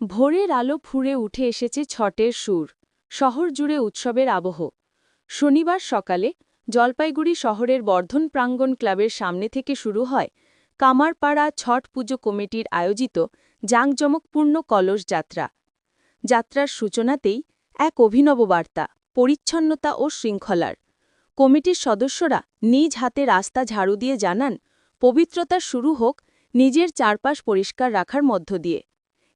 ভোরের আলো ফুঁড়ে উঠে এসেছে ছটের সুর, শহর জুড়ে উৎসবের আবহ। শনিবার সকালে জলপাইগুড়ি শহরের বর্ধন প্রাঙ্গণ ক্লাবের সামনে থেকে শুরু হয় কামারপাড়া ছট পুজো কমিটির আয়োজিত জাঁকজমকপূর্ণ কলস যাত্রা। যাত্রার সূচনাতেই এক অভিনব বার্তা, পরিচ্ছন্নতা ও শৃঙ্খলার। কমিটির সদস্যরা নিজ হাতে রাস্তা ঝাড়ু দিয়ে জানান, পবিত্রতা শুরু হোক, নিজের চারপাশ পরিষ্কার রাখার মধ্য দিয়ে।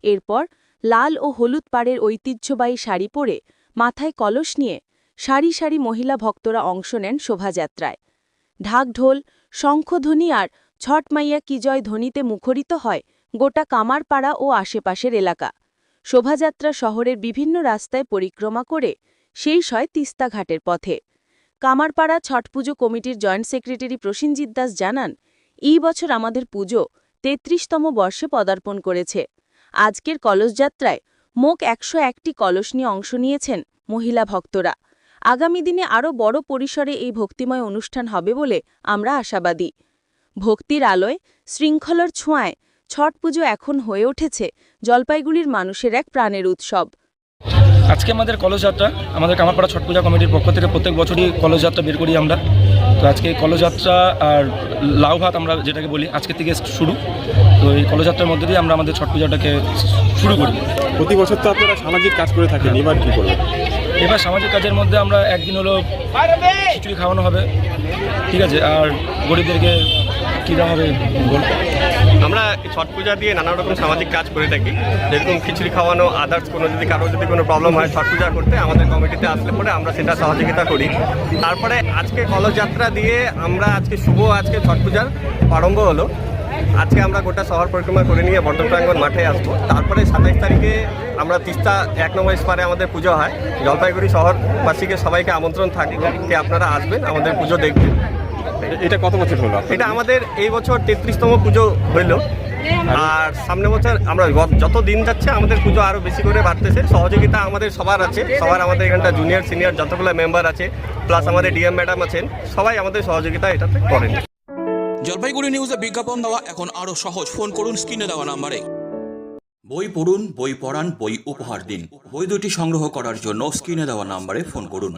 এরপর লাল ও হলুদ পাড়ের ঐতিহ্যবাহী শাড়ি পরে মাথায় কলস নিয়ে সারি সারি মহিলা ভক্তরা অংশ নেন শোভাযাত্রায়। ঢাকঢোল, শঙ্খধ্বনি আর ছট মাইয়া কি জয় ধ্বনিতে মুখরিত হয় গোটা কামারপাড়া ও আশেপাশের এলাকা। শোভাযাত্রা শহরের বিভিন্ন রাস্তায় পরিক্রমা করে সেই হয় তিস্তাঘাটের পথে। কামারপাড়া ছট পুজো কমিটির জয়েন্ট সেক্রেটারি প্রসেনজিৎ দাস জানান, এই বছর আমাদের পুজো তেত্রিশতম বর্ষে পদার্পণ করেছে। আজকের কলসযাত্রায় মোক একশো একটি কলস নিয়ে অংশ নিয়েছেন মহিলা ভক্তরা। আগামী দিনে আরও বড় পরিসরে এই ভক্তিময় অনুষ্ঠান হবে বলে আমরা আশাবাদী। ভক্তির আলোয় শৃঙ্খলার ছোঁয়ায় ছট পুজো এখন হয়ে উঠেছে জলপাইগুড়ির মানুষের এক প্রাণের উৎসব। আজকে আমাদের কলসযাত্রা আমাদের কামারপাড়া ছট পূজা কমিটির পক্ষ থেকে প্রত্যেক বছরই কলসযাত্রা বের করি আমরা। তো আজকে এই কলসযাত্রা আর লাউ ভাত আমরা যেটাকে বলি আজকে থেকে শুরু। তো এই কলসযাত্রার মধ্যে দিয়ে আমরা আমাদের ছট পূজাটাকে শুরু করি। প্রতি বছর তো আপনারা সামাজিক কাজ করে থাকেন এবার কী করবেন? এবার সামাজিক কাজের মধ্যে আমরা একদিন হলো খিচুড়ি খাওয়ানো হবে। ঠিক আছে আর গরিবদেরকে কী দেওয়া হবে বল? আমরা ছট পূজা দিয়ে নানা রকম সামাজিক কাজ করে থাকি। যেরকম খিচুড়ি খাওয়ানো আদার্স কোনো যদি কারও যদি কোনো প্রবলেম হয় ছট পূজা করতে, আমাদের কমিটিতে আসলে পরে আমরা সেটা সহযোগিতা করি। তারপরে আজকে কলসযাত্রা দিয়ে আমরা আজকে শুভ আজকে ছট পূজার আরম্ভ হলো। আজকে আমরা গোটা শহর পরিক্রমা করে নিয়ে বর্ধন প্রাঙ্গণ মাঠে আসব। তারপরে সাতাইশ তারিখে আমরা তিস্তা এক নম্বর স্পারে আমাদের পুজো হয়। জলপাইগুড়ি শহরবাসীকে সবাইকে আমন্ত্রণ থাকে আপনারা আসবেন, আমাদের পুজো দেখবেন। এটা কত বছর হলো এটা আমাদের এই বছর তেত্রিশতম পুজো হইল। আর? সামনে বছর আমরা যত দিন যাচ্ছে আমাদের পুজো আরও বেশি করে বাড়তেছে। সহযোগিতা আমাদের সবার আছে। সবার আমাদের এখানটা জুনিয়র সিনিয়র যতগুলো মেম্বার আছে প্লাস আমাদের ডিএম ম্যাডাম আছেন সবাই আমাদের সহযোগিতা এটাতে করেন। জলপাইগুড়ি নিউজে বিজ্ঞাপন দেওয়া এখন আরও সহজ। ফোন করুন স্ক্রিনে দেওয়া নাম্বারে। বই পড়ুন বই পড়ান বই উপহার দিন। বই দুটি সংগ্রহ করার জন্য স্ক্রিনে দেওয়া নাম্বারে ফোন করুন।